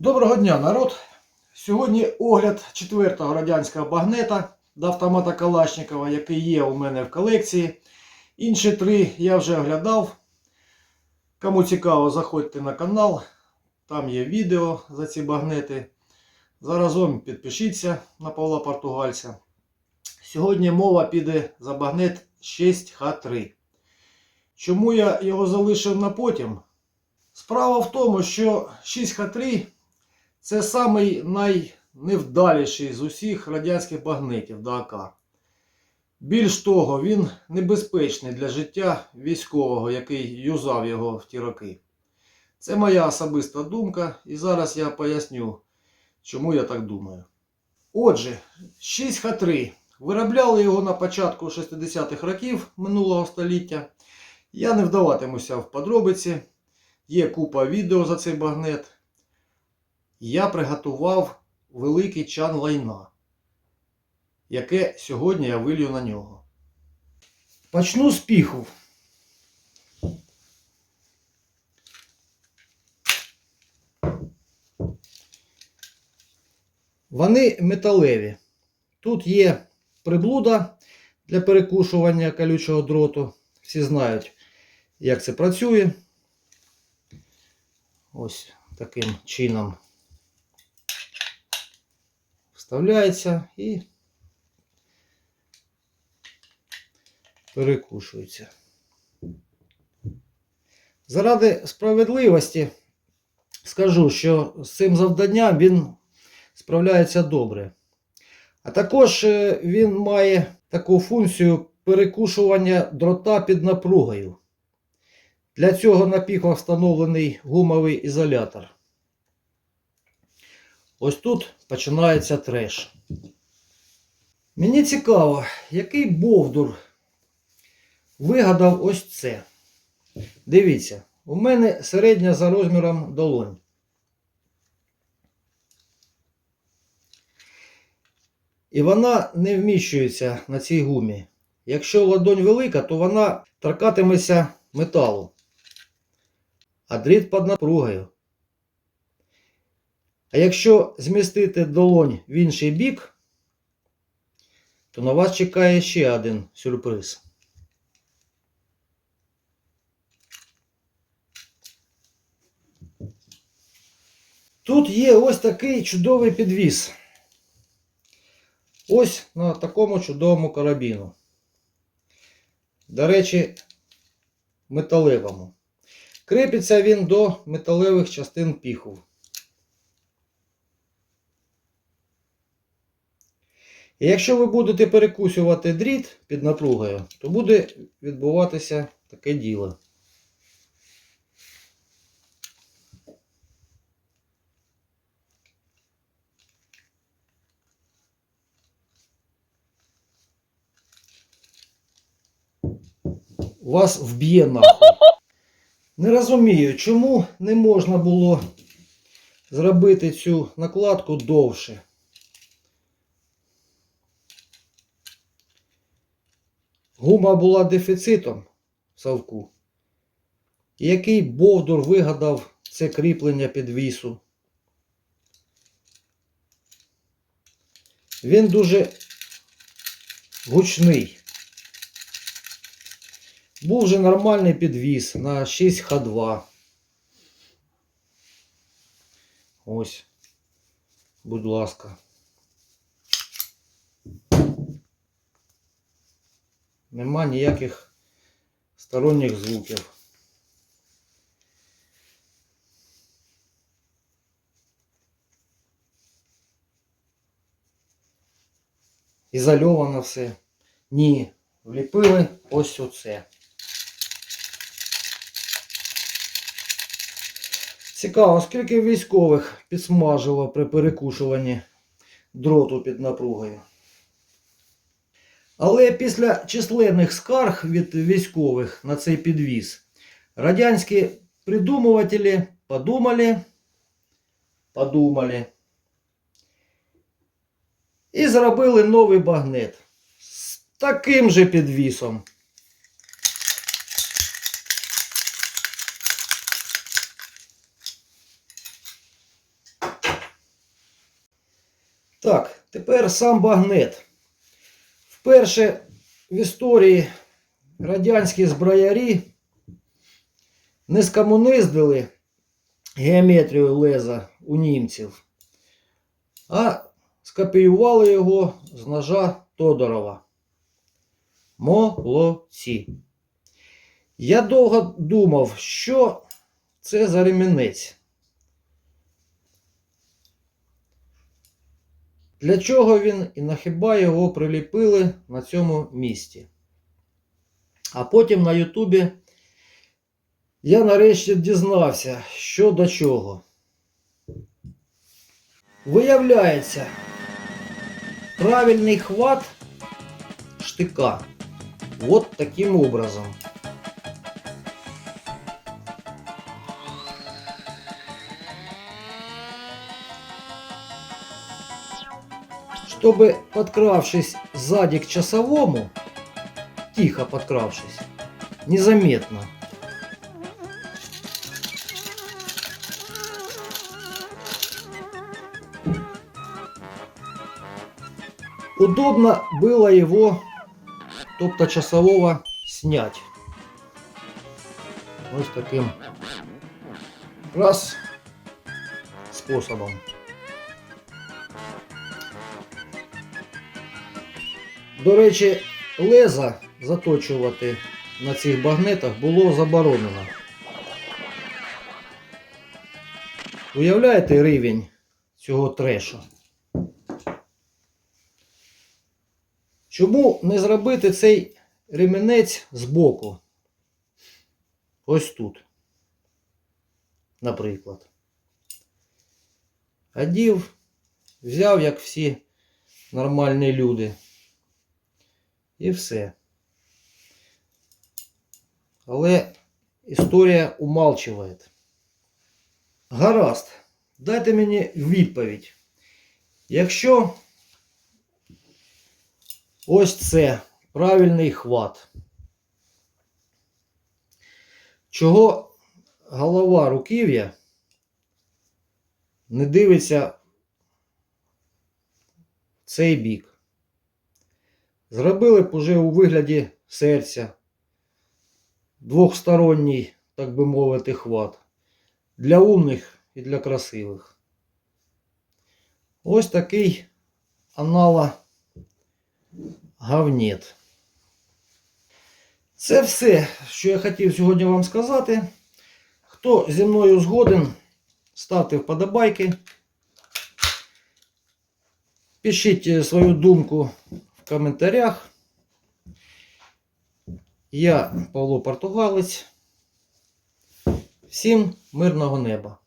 Доброго дня, народ! Сьогодні огляд четвертого радянського багнета до автомата Калашникова, який є у мене в колекції. Інші три я вже оглядав. Кому цікаво, заходьте на канал. Там є відео за ці багнети. Заразом підпишіться на Павла Португальця. Сьогодні мова піде за багнет 6Х3. Чому я його залишив на потім? Справа в тому, що 6Х3 це самий найневдаліший з усіх радянських багнетів до АК. Більш того, він небезпечний для життя військового, який юзав його в ті роки. Це моя особиста думка, і зараз я поясню, чому я так думаю. Отже, 6Х3. Виробляли його на початку 60-х років минулого століття. Я не вдаватимуся в подробиці. Є купа відео за цей багнет. Я приготував великий чан лайна, яке сьогодні я вилью на нього. Почну з піху. Вони металеві. Тут є приблуда для перекушування колючого дроту. Всі знають, як це працює. Ось таким чином вставляється і перекушується. Заради справедливості скажу, що з цим завданням він справляється добре. А також е, він має таку функцію перекушування дрота під напругою. Для цього на піхах встановлений гумовий ізолятор. Ось тут починається треш. Мені цікаво, який Бовдур вигадав ось це. Дивіться, у мене середня за розміром долонь. І вона не вміщується на цій гумі. Якщо ладонь велика, то вона торкатиметься металу. А дріт під напругою. А якщо змістити долонь в інший бік, то на вас чекає ще один сюрприз. Тут є ось такий чудовий підвіс. Ось на такому чудовому карабіну. До речі, металевому. Кріпиться він до металевих частин піху. І якщо ви будете перекусювати дріт під напругою, то буде відбуватися таке діло. Вас вб'є нахуй. Не розумію, чому не можна було зробити цю накладку довше. Гума була дефіцитом. І Який Бовдур вигадав це кріплення підвісу? Він дуже гучний. Був вже нормальний підвіс на 6Х2. Ось. Будь ласка. Нема ніяких сторонніх звуків. Ізольовано все. Ні. Вліпили ось оце. Цікаво, скільки військових підсмажило при перекушуванні дроту під напругою. Але після численних скарг від військових на цей підвіз, радянські придумувателі подумали, подумали і зробили новий багнет з таким же підвісом. Так, тепер сам багнет. Вперше в історії радянські зброярі не скомуниздили геометрію леза у німців, а скопіювали його з ножа Тодорова. Молодці. Я довго думав, що це за ремінець. Для чого він і на хіба його приліпили на цьому місці. А потім на Ютубі я нарешті дізнався, що до чого. Виявляється, правильний хват штика вот таким образом. Чтобы, подкравшись сзади к часовому, тихо подкравшись, незаметно, удобно было его, тобто часового, снять. Ось таким раз способом. До речі, леза заточувати на цих багнетах було заборонено. Уявляєте рівень цього трешу? Чому не зробити цей ремінець збоку? Ось тут. Наприклад. Одів, взяв, як всі нормальні люди. І все. Але історія умалчує. Гаразд, дайте мені відповідь. Якщо ось це правильний хват, чого голова руків'я не дивиться в цей бік? Зробили б уже у вигляді серця двохсторонній, так би мовити, хват. Для умних і для красивих. Ось такий анала гавнет. Це все, що я хотів сьогодні вам сказати. Хто зі мною згоден, ставте вподобайки. Пишіть е, свою думку коментарях. Я Павло Португалець. Всім мирного неба!